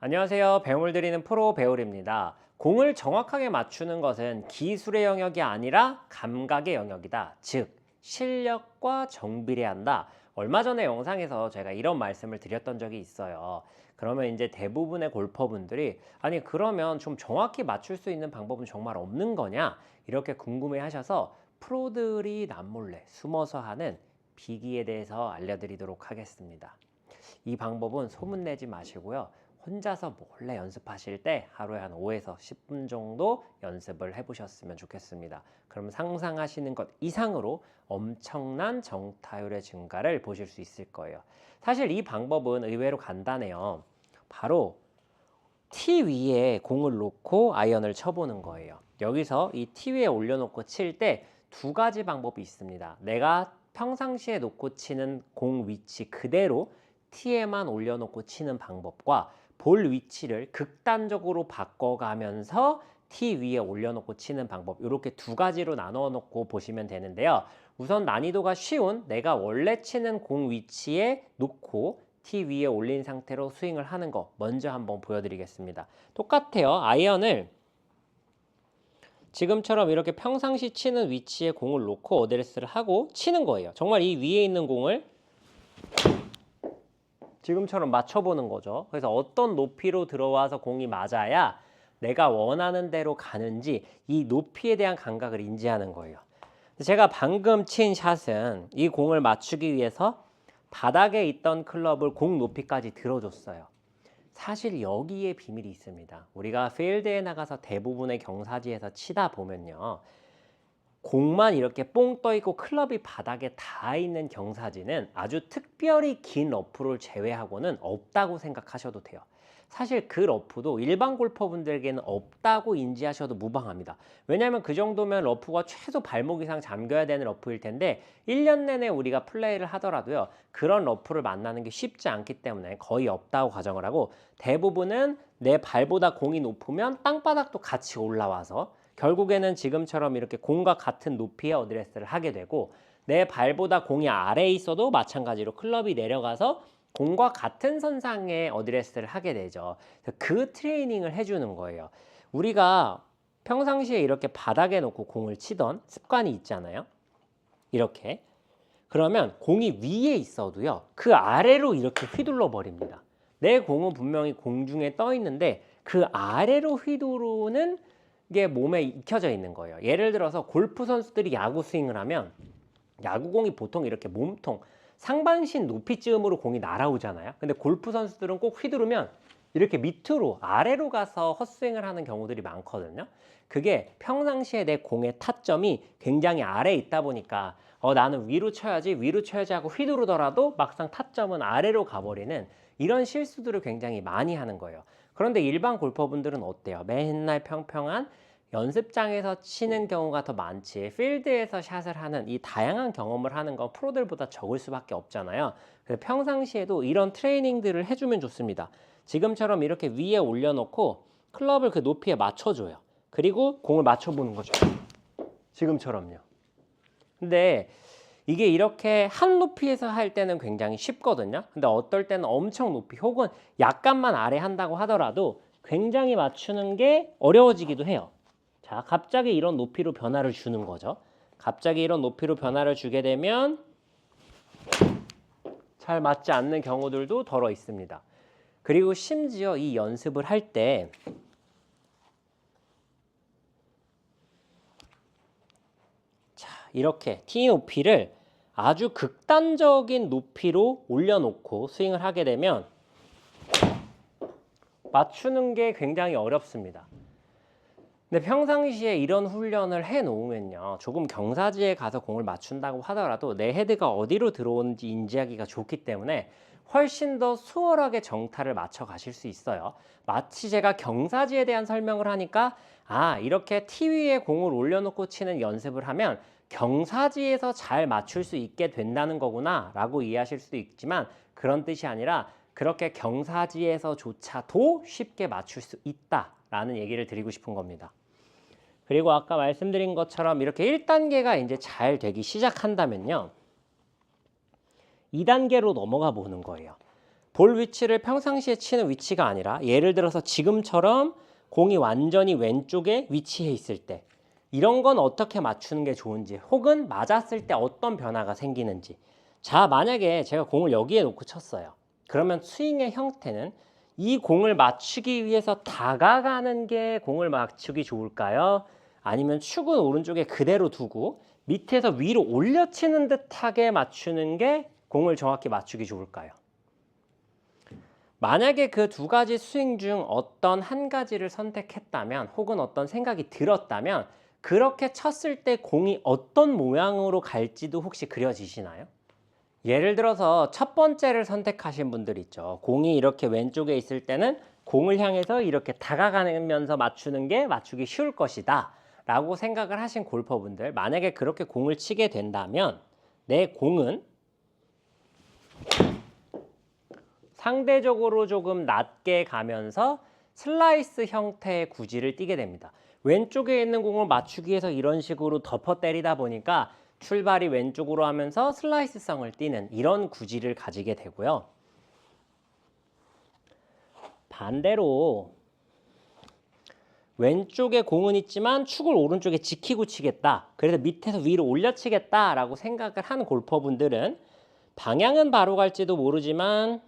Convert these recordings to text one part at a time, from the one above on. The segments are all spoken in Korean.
안녕하세요. 배움을 드리는 프로 배울입니다. 공을 정확하게 맞추는 것은 기술의 영역이 아니라 감각의 영역이다. 즉, 실력과 정비례한다. 얼마 전에 영상에서 제가 이런 말씀을 드렸던 적이 있어요. 그러면 이제 대부분의 골퍼분들이 아니 그러면 좀 정확히 맞출 수 있는 방법은 정말 없는 거냐 이렇게 궁금해 하셔서 프로들이 남몰래 숨어서 하는 비기에 대해서 알려드리도록 하겠습니다. 이 방법은 소문내지 마시고요. 혼자서 몰래 연습하실 때 하루에 한 5에서 10분 정도 연습을 해보셨으면 좋겠습니다. 그럼 상상하시는 것 이상으로 엄청난 정타율의 증가를 보실 수 있을 거예요. 사실 이 방법은 의외로 간단해요. 바로 티 위에 공을 놓고 아이언을 쳐보는 거예요. 여기서 이 티 위에 올려놓고 칠 때 두 가지 방법이 있습니다. 내가 평상시에 놓고 치는 공 위치 그대로 티에만 올려놓고 치는 방법과 볼 위치를 극단적으로 바꿔가면서 티 위에 올려놓고 치는 방법 이렇게 두 가지로 나눠 놓고 보시면 되는데요. 우선 난이도가 쉬운 내가 원래 치는 공 위치에 놓고 티 위에 올린 상태로 스윙을 하는 거 먼저 한번 보여드리겠습니다. 똑같아요. 아이언을 지금처럼 이렇게 평상시 치는 위치에 공을 놓고 어드레스를 하고 치는 거예요. 정말 이 위에 있는 공을 지금처럼 맞춰보는 거죠. 그래서 어떤 높이로 들어와서 공이 맞아야 내가 원하는 대로 가는지 이 높이에 대한 감각을 인지하는 거예요. 제가 방금 친 샷은 이 공을 맞추기 위해서 바닥에 있던 클럽을 공 높이까지 들어줬어요. 사실 여기에 비밀이 있습니다. 우리가 필드에 나가서 대부분의 경사지에서 치다 보면요. 공만 이렇게 뽕 떠 있고 클럽이 바닥에 닿아 있는 경사지는 아주 특별히 긴 러프를 제외하고는 없다고 생각하셔도 돼요. 사실 그 러프도 일반 골퍼분들에게는 없다고 인지하셔도 무방합니다. 왜냐하면 그 정도면 러프가 최소 발목 이상 잠겨야 되는 러프일 텐데 1년 내내 우리가 플레이를 하더라도요. 그런 러프를 만나는 게 쉽지 않기 때문에 거의 없다고 가정을 하고 대부분은 내 발보다 공이 높으면 땅바닥도 같이 올라와서 결국에는 지금처럼 이렇게 공과 같은 높이의 어드레스를 하게 되고 내 발보다 공이 아래에 있어도 마찬가지로 클럽이 내려가서 공과 같은 선상의 어드레스를 하게 되죠. 그 트레이닝을 해주는 거예요. 우리가 평상시에 이렇게 바닥에 놓고 공을 치던 습관이 있잖아요. 이렇게. 그러면 공이 위에 있어도요. 그 아래로 이렇게 휘둘러 버립니다. 내 공은 분명히 공중에 떠 있는데 그 아래로 휘두르는 게 몸에 익혀져 있는 거예요. 예를 들어서 골프 선수들이 야구 스윙을 하면 야구공이 보통 이렇게 몸통 상반신 높이쯤으로 공이 날아오잖아요. 근데 골프 선수들은 꼭 휘두르면 이렇게 밑으로 아래로 가서 헛스윙을 하는 경우들이 많거든요. 그게 평상시에 내 공의 타점이 굉장히 아래에 있다 보니까 어 나는 위로 쳐야지 위로 쳐야지 하고 휘두르더라도 막상 타점은 아래로 가버리는 이런 실수들을 굉장히 많이 하는 거예요. 그런데 일반 골퍼분들은 어때요? 맨날 평평한 연습장에서 치는 경우가 더 많지 필드에서 샷을 하는 이 다양한 경험을 하는 건 프로들보다 적을 수밖에 없잖아요. 그래서 평상시에도 이런 트레이닝들을 해주면 좋습니다. 지금처럼 이렇게 위에 올려놓고 클럽을 그 높이에 맞춰줘요. 그리고 공을 맞춰보는 거죠. 지금처럼요. 근데 이게 이렇게 한 높이에서 할 때는 굉장히 쉽거든요. 근데 어떨 때는 엄청 높이 혹은 약간만 아래 한다고 하더라도 굉장히 맞추는 게 어려워지기도 해요. 자, 갑자기 이런 높이로 변화를 주는 거죠. 갑자기 이런 높이로 변화를 주게 되면 잘 맞지 않는 경우들도 덜어 있습니다. 그리고 심지어 이 연습을 할 때 자, 이렇게 티 높이를 아주 극단적인 높이로 올려놓고 스윙을 하게 되면 맞추는 게 굉장히 어렵습니다. 근데 평상시에 이런 훈련을 해 놓으면요. 조금 경사지에 가서 공을 맞춘다고 하더라도 내 헤드가 어디로 들어오는지 인지하기가 좋기 때문에 훨씬 더 수월하게 정타를 맞춰 가실 수 있어요. 마치 제가 경사지에 대한 설명을 하니까 아, 이렇게 티 위에 공을 올려놓고 치는 연습을 하면 경사지에서 잘 맞출 수 있게 된다는 거구나 라고 이해하실 수도 있지만 그런 뜻이 아니라 그렇게 경사지에서조차도 쉽게 맞출 수 있다 라는 얘기를 드리고 싶은 겁니다. 그리고 아까 말씀드린 것처럼 이렇게 1단계가 이제 잘 되기 시작한다면요. 2단계로 넘어가 보는 거예요. 볼 위치를 평상시에 치는 위치가 아니라 예를 들어서 지금처럼 공이 완전히 왼쪽에 위치해 있을 때 이런 건 어떻게 맞추는 게 좋은지 혹은 맞았을 때 어떤 변화가 생기는지 자 만약에 제가 공을 여기에 놓고 쳤어요 그러면 스윙의 형태는 이 공을 맞추기 위해서 다가가는 게 공을 맞추기 좋을까요? 아니면 축은 오른쪽에 그대로 두고 밑에서 위로 올려치는 듯하게 맞추는 게 공을 정확히 맞추기 좋을까요? 만약에 그 두 가지 스윙 중 어떤 한 가지를 선택했다면 혹은 어떤 생각이 들었다면 그렇게 쳤을 때 공이 어떤 모양으로 갈지도 혹시 그려지시나요? 예를 들어서 첫 번째를 선택하신 분들 있죠. 공이 이렇게 왼쪽에 있을 때는 공을 향해서 이렇게 다가가면서 맞추는 게 맞추기 쉬울 것이다. 라고 생각을 하신 골퍼분들, 만약에 그렇게 공을 치게 된다면 내 공은 상대적으로 조금 낮게 가면서 슬라이스 형태의 구질을 띠게 됩니다. 왼쪽에 있는 공을 맞추기 위해서 이런 식으로 덮어 때리다 보니까 출발이 왼쪽으로 하면서 슬라이스성을 띠는 이런 구질을 가지게 되고요. 반대로 왼쪽에 공은 있지만 축을 오른쪽에 지키고 치겠다. 그래서 밑에서 위로 올려치겠다라고 생각을 한 골퍼분들은 방향은 바로 갈지도 모르지만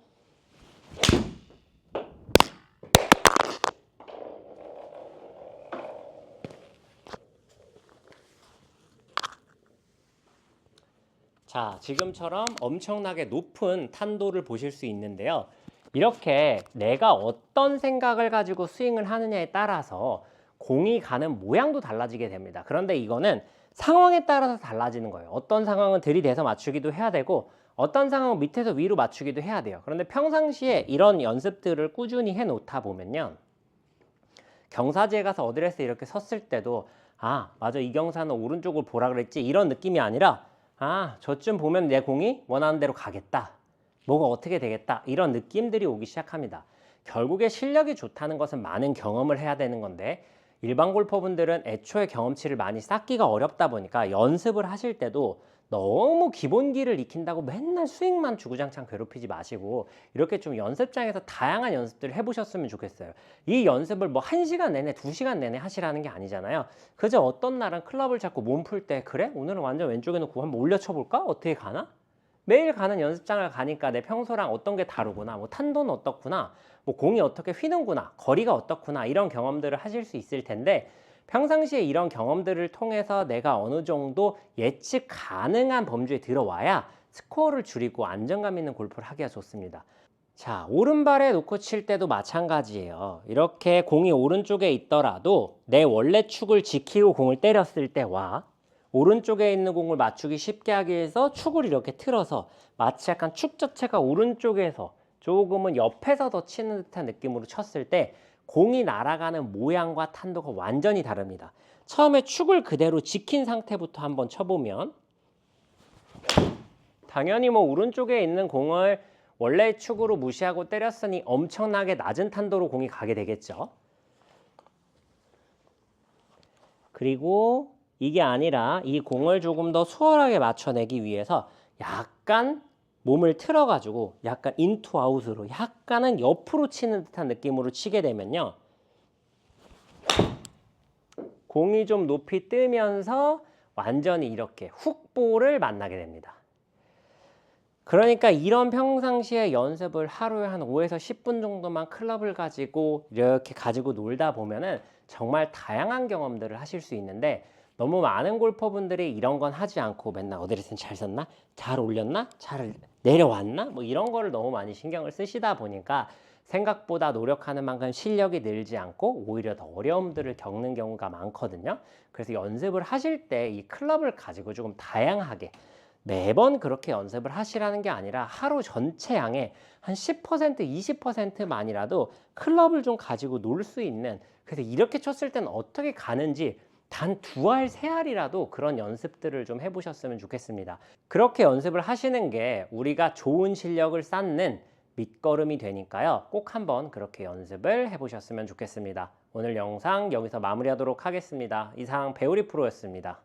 자, 지금처럼 엄청나게 높은 탄도를 보실 수 있는데요. 이렇게 내가 어떤 생각을 가지고 스윙을 하느냐에 따라서 공이 가는 모양도 달라지게 됩니다. 그런데 이거는 상황에 따라서 달라지는 거예요. 어떤 상황은 들이대서 맞추기도 해야 되고 어떤 상황은 밑에서 위로 맞추기도 해야 돼요. 그런데 평상시에 이런 연습들을 꾸준히 해 놓다 보면요. 경사지에 가서 어드레스 이렇게 섰을 때도 아, 맞아. 이 경사는 오른쪽을 보라 그랬지. 이런 느낌이 아니라 아, 저쯤 보면 내 공이 원하는 대로 가겠다. 뭐가 어떻게 되겠다. 이런 느낌들이 오기 시작합니다. 결국에 실력이 좋다는 것은 많은 경험을 해야 되는 건데 일반 골퍼분들은 애초에 경험치를 많이 쌓기가 어렵다 보니까 연습을 하실 때도 너무 기본기를 익힌다고 맨날 스윙만 주구장창 괴롭히지 마시고 이렇게 좀 연습장에서 다양한 연습들을 해보셨으면 좋겠어요. 이 연습을 뭐 한시간 내내, 두시간 내내 하시라는 게 아니잖아요. 그저 어떤 날은 클럽을 잡고 몸 풀 때 그래? 오늘은 완전 왼쪽에 놓고 한번 올려쳐 볼까? 어떻게 가나? 매일 가는 연습장을 가니까 내 평소랑 어떤 게 다르구나, 뭐 탄도는 어떻구나, 뭐 공이 어떻게 휘는구나, 거리가 어떻구나 이런 경험들을 하실 수 있을 텐데 평상시에 이런 경험들을 통해서 내가 어느 정도 예측 가능한 범주에 들어와야 스코어를 줄이고 안정감 있는 골프를 하기가 좋습니다. 자, 오른발에 놓고 칠 때도 마찬가지예요. 이렇게 공이 오른쪽에 있더라도 내 원래 축을 지키고 공을 때렸을 때와 오른쪽에 있는 공을 맞추기 쉽게 하기 위해서 축을 이렇게 틀어서 마치 약간 축 자체가 오른쪽에서 조금은 옆에서 더 치는 듯한 느낌으로 쳤을 때 공이 날아가는 모양과 탄도가 완전히 다릅니다. 처음에 축을 그대로 지킨 상태부터 한번 쳐보면 당연히 뭐 오른쪽에 있는 공을 원래 축으로 무시하고 때렸으니 엄청나게 낮은 탄도로 공이 가게 되겠죠. 그리고 이게 아니라 이 공을 조금 더 수월하게 맞춰내기 위해서 약간 몸을 틀어가지고 약간 인투 아웃으로 약간은 옆으로 치는 듯한 느낌으로 치게 되면요. 공이 좀 높이 뜨면서 완전히 이렇게 훅볼을 만나게 됩니다. 그러니까 이런 평상시에 연습을 하루에 한 5에서 10분 정도만 클럽을 가지고 이렇게 가지고 놀다 보면은 정말 다양한 경험들을 하실 수 있는데 너무 많은 골퍼분들이 이런 건 하지 않고 맨날 어드레스는 잘 섰나? 잘 올렸나? 잘 내려왔나? 뭐 이런 거를 너무 많이 신경을 쓰시다 보니까 생각보다 노력하는 만큼 실력이 늘지 않고 오히려 더 어려움들을 겪는 경우가 많거든요. 그래서 연습을 하실 때 이 클럽을 가지고 조금 다양하게 매번 그렇게 연습을 하시라는 게 아니라 하루 전체 양의 한 10% 20%만이라도 클럽을 좀 가지고 놀 수 있는 그래서 이렇게 쳤을 때는 어떻게 가는지 단 두 알, 세 알이라도 그런 연습들을 좀 해보셨으면 좋겠습니다. 그렇게 연습을 하시는 게 우리가 좋은 실력을 쌓는 밑거름이 되니까요. 꼭 한번 그렇게 연습을 해보셨으면 좋겠습니다. 오늘 영상 여기서 마무리하도록 하겠습니다. 이상 배우리 프로였습니다.